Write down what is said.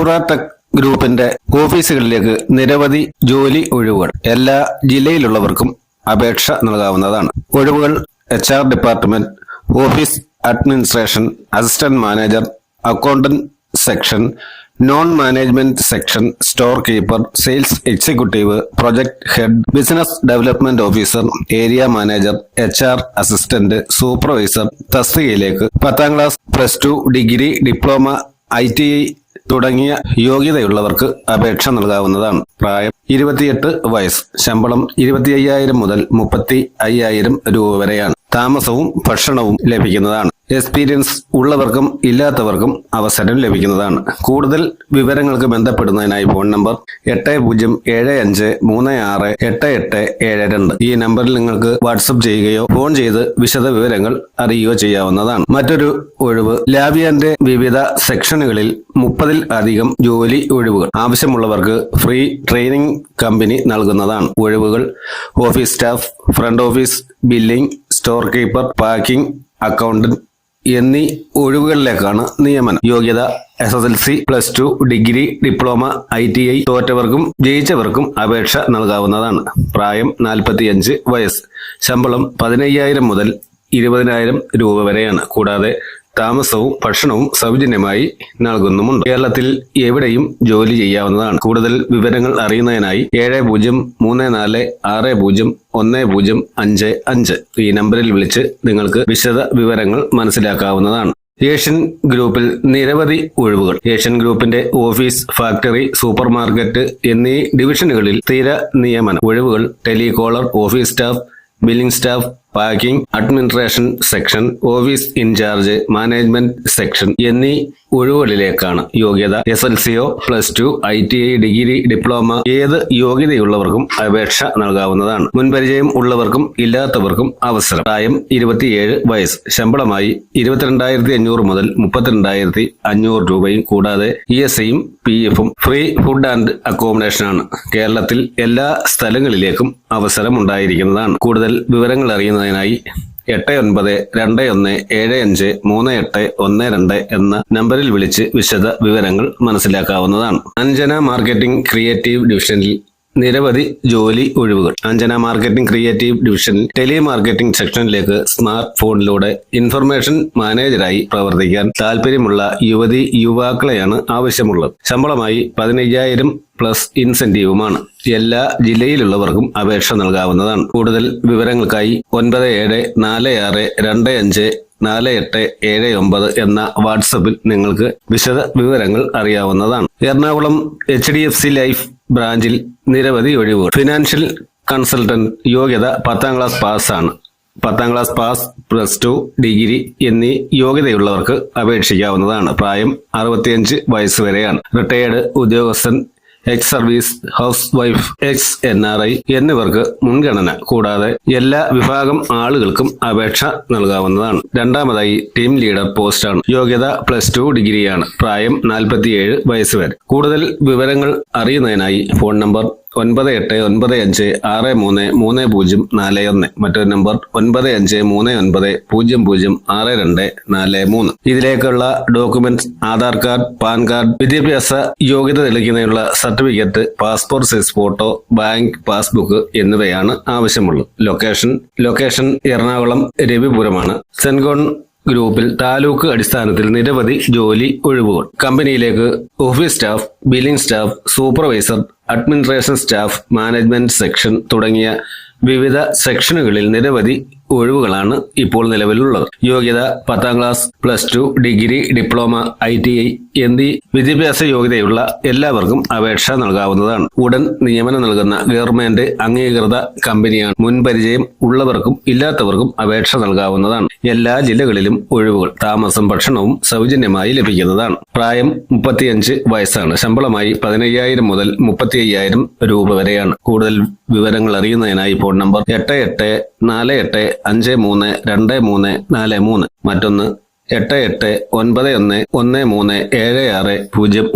സൗറാടെക് ഗ്രൂപ്പിന്റെ ഓഫീസുകളിലേക്ക് നിരവധി ജോലി ഒഴിവുകൾ എല്ലാ ജില്ലയിലുള്ളവർക്കും അപേക്ഷ നൽകാവുന്നതാണ്. ഒഴിവുകൾ H R department office administration assistant manager accountant section non management section store keeper sales executive project head business development officer area manager H R assistant supervisor തസ്തികയിലേക്ക് പത്താം class plus two degree diploma I T തുടങ്ങിയ യോഗ്യതയുള്ളവർക്ക് അപേക്ഷ നൽകാവുന്നതാണ്. പ്രായം ഇരുപത്തിയെട്ട് വയസ്സ്. ശമ്പളം ഇരുപത്തി അയ്യായിരം മുതൽ മുപ്പത്തി അയ്യായിരം രൂപ വരെയാണ്. താമസവും ഭക്ഷണവും ലഭിക്കുന്നതാണ്. എക്സ്പീരിയൻസ് ഉള്ളവർക്കും ഇല്ലാത്തവർക്കും അവസരം ലഭിക്കുന്നതാണ്. കൂടുതൽ വിവരങ്ങൾക്ക് ബന്ധപ്പെടുന്നതിനായി ഫോൺ നമ്പർ എട്ട് പൂജ്യം ഏഴ് അഞ്ച് മൂന്ന് ആറ് എട്ട് എട്ട് ഏഴ് രണ്ട്. ഈ നമ്പറിൽ നിങ്ങൾക്ക് വാട്സപ്പ് ചെയ്യുകയോ ഫോൺ ചെയ്ത് വിശദ വിവരങ്ങൾ അറിയുകയോ ചെയ്യാവുന്നതാണ്. മറ്റൊരു ഒഴിവ് ലാവിയന്റെ വിവിധ സെക്ഷനുകളിൽ മുപ്പതിൽ അധികം ജോലി ഒഴിവുകൾ ആവശ്യമുള്ളവർക്ക് ഫ്രീ ട്രെയിനിങ് കമ്പനി നൽകുന്നതാണ്. ഒഴിവുകൾ office staff front office billing store keeper packing accountant എന്നീ ഒഴിവുകളിലേക്കാണ് നിയമനം. യോഗ്യത S S L C plus two degree diploma I T I തോറ്റവർക്കും ജയിച്ചവർക്കും അപേക്ഷ നൽകാവുന്നതാണ്. പ്രായം നാൽപ്പത്തിയഞ്ച് വയസ്സ്. ശമ്പളം പതിനയ്യായിരം മുതൽ ഇരുപതിനായിരം രൂപ വരെയാണ്. കൂടാതെ താമസവും ഭക്ഷണവും സൗജന്യമായി നൽകുന്നുമുണ്ട്. കേരളത്തിൽ എവിടെയും ജോലി ചെയ്യാവുന്നതാണ്. കൂടുതൽ വിവരങ്ങൾ അറിയുന്നതിനായി ഏഴ് പൂജ്യം മൂന്ന് നാല് ആറ് പൂജ്യം ഒന്ന് പൂജ്യം അഞ്ച് അഞ്ച് ഈ നമ്പറിൽ വിളിച്ച് നിങ്ങൾക്ക് വിശദ വിവരങ്ങൾ മനസ്സിലാക്കാവുന്നതാണ്. ഏഷ്യൻ ഗ്രൂപ്പിൽ നിരവധി ഒഴിവുകൾ. ഏഷ്യൻ ഗ്രൂപ്പിന്റെ ഓഫീസ് ഫാക്ടറി സൂപ്പർ മാർക്കറ്റ് എന്നീ ഡിവിഷനുകളിൽ സ്ഥിര നിയമനം. ഒഴിവുകൾ telecaller office staff billing staff packing administration section office incharge management section എന്നീ ഒഴിവുകളിലേക്കാണ് യോഗ്യത. S L C plus two I T I degree diploma ഏത് യോഗ്യതയുള്ളവർക്കും അപേക്ഷ നൽകാവുന്നതാണ്. മുൻപരിചയം ഉള്ളവർക്കും ഇല്ലാത്തവർക്കും അവസരം. പ്രായം ഇരുപത്തിയേഴ് വയസ്സ്. ശമ്പളമായി ഇരുപത്തിരണ്ടായിരത്തി അഞ്ഞൂറ് മുതൽ മുപ്പത്തിരണ്ടായിരത്തി അഞ്ഞൂറ് രൂപയും കൂടാതെ ഇ എസ് ഐയും പി എഫും ഫ്രീ ഫുഡ് ആൻഡ് അക്കോമഡേഷനാണ്. കേരളത്തിൽ എല്ലാ സ്ഥലങ്ങളിലേക്കും അവസരം ഉണ്ടായിരിക്കുന്നതാണ് കൂടുതൽ വിവരങ്ങൾ അറിയുന്നതിനായി എട്ട് ഒൻപത് രണ്ട് ഒന്ന് ഏഴ് അഞ്ച് മൂന്ന് എട്ട് ഒന്ന് രണ്ട് എന്ന നമ്പറിൽ വിളിച്ച് വിശദ വിവരങ്ങൾ മനസ്സിലാക്കാവുന്നതാണ്. അഞ്ജന മാർക്കറ്റിംഗ് ക്രിയേറ്റീവ് ഡിവിഷനിൽ നിരവധി ജോലി ഒഴിവുകൾ. അഞ്ജന മാർക്കറ്റിംഗ് ക്രിയേറ്റീവ് ഡിവിഷനിൽ ടെലി മാർക്കറ്റിംഗ് സെക്ഷനിലേക്ക് സ്മാർട്ട് ഫോണിലൂടെ ഇൻഫർമേഷൻ മാനേജറായി പ്രവർത്തിക്കാൻ താല്പര്യമുള്ള യുവതി യുവാക്കളെയാണ് ആവശ്യമുള്ളത്. ശമ്പളമായി പതിനയ്യായിരം പ്ലസ് ഇൻസെന്റീവുമാണ്. എല്ലാ ജില്ലയിലുള്ളവർക്കും അപേക്ഷ നൽകാവുന്നതാണ്. കൂടുതൽ വിവരങ്ങൾക്കായി ഒൻപത് ഏഴ് നാല് ആറ് രണ്ട് അഞ്ച് നാല് എട്ട് ഏഴ് ഒമ്പത് എന്ന വാട്സപ്പിൽ നിങ്ങൾക്ക് വിശദ വിവരങ്ങൾ അറിയാവുന്നതാണ്. Ernakulam H D F C life ബ്രാഞ്ചിൽ നിരവധി ഒഴിവുകൾ. ഫിനാൻഷ്യൽ കൺസൾട്ടന്റ് യോഗ്യത പത്താം ക്ലാസ് പാസ്സാണ്. പത്താം class pass plus two degree എന്നീ യോഗ്യതയുള്ളവർക്ക് അപേക്ഷിക്കാവുന്നതാണ്. പ്രായം അറുപത്തിയഞ്ച് വയസ്സ് വരെയാണ്. റിട്ടയേർഡ് ഉദ്യോഗസ്ഥൻ ex service housewife ex N R I എന്നിവർക്ക് മുൻഗണന കൂടാതെ എല്ലാ വിഭാഗം ആളുകൾക്കും അപേക്ഷ നൽകാവുന്നതാണ്. രണ്ടാമതായി ടീം ലീഡർ പോസ്റ്റാണ് യോഗ്യത പ്ലസ് ടു ഡിഗ്രിയാണ്. പ്രായം നാൽപ്പത്തിയേഴ് വയസ്സ് വരെ. കൂടുതൽ വിവരങ്ങൾ അറിയുന്നതിനായി ഫോൺ നമ്പർ ഒൻപത് എട്ട് ഒൻപത് അഞ്ച് ആറ് മൂന്ന് മൂന്ന് പൂജ്യം നാല് ഒന്ന്. മറ്റൊരു നമ്പർ ഒൻപത് അഞ്ച് മൂന്ന് ഒൻപത് പൂജ്യം പൂജ്യം ആറ് രണ്ട് നാല് മൂന്ന്. ഇതിലേക്കുള്ള documents Aadhaar card pan card വിദ്യാഭ്യാസ യോഗ്യത തെളിയിക്കുന്നതിനുള്ള certificate passport size photo bank passbook എന്നിവയാണ് ആവശ്യമുള്ളത്. ലൊക്കേഷൻ ലൊക്കേഷൻ എറണാകുളം രവിപുരമാണ്. സെൻഗോൺ ഗ്രൂപ്പിൽ താലൂക്ക് അടിസ്ഥാനത്തിൽ നിരവധി ജോലി ഒഴിവുകൾ. കമ്പനിയിലേക്ക് office staff billing staff supervisor administration staff management section തുടങ്ങിയ വിവിധ സെക്ഷനുകളിൽ നിരവധി ഒഴിവുകളാണ് ഇപ്പോൾ നിലവിലുള്ളത്. യോഗ്യത പത്താം class plus two degree diploma I T I എന്നീ വിദ്യാഭ്യാസ യോഗ്യതയുള്ള എല്ലാവർക്കും അപേക്ഷ നൽകാവുന്നതാണ്. ഉടൻ നിയമനം നൽകുന്ന ഗവൺമെന്റ് അംഗീകൃത കമ്പനിയാണ്. മുൻപരിചയം ഉള്ളവർക്കും ഇല്ലാത്തവർക്കും അപേക്ഷ നൽകാവുന്നതാണ്. എല്ലാ ജില്ലകളിലും ഒഴിവുകൾ താമസം ഭക്ഷണവും സൗജന്യമായി ലഭിക്കുന്നതാണ്. പ്രായം മുപ്പത്തിയഞ്ച് വയസ്സാണ്. ശമ്പളമായി പതിനയ്യായിരം മുതൽ മുപ്പത്തി അയ്യായിരം രൂപ വരെയാണ്. കൂടുതൽ വിവരങ്ങൾ അറിയുന്നതിനായി ഫോൺ നമ്പർ എട്ട് എട്ട് നാല് എട്ട് അഞ്ച് മൂന്ന് രണ്ട് മൂന്ന് നാല് മൂന്ന്. മറ്റൊന്ന് എട്ട് എട്ട് ഒൻപത് ഒന്ന് ഒന്ന് മൂന്ന് ഏഴ് ആറ് പൂജ്യം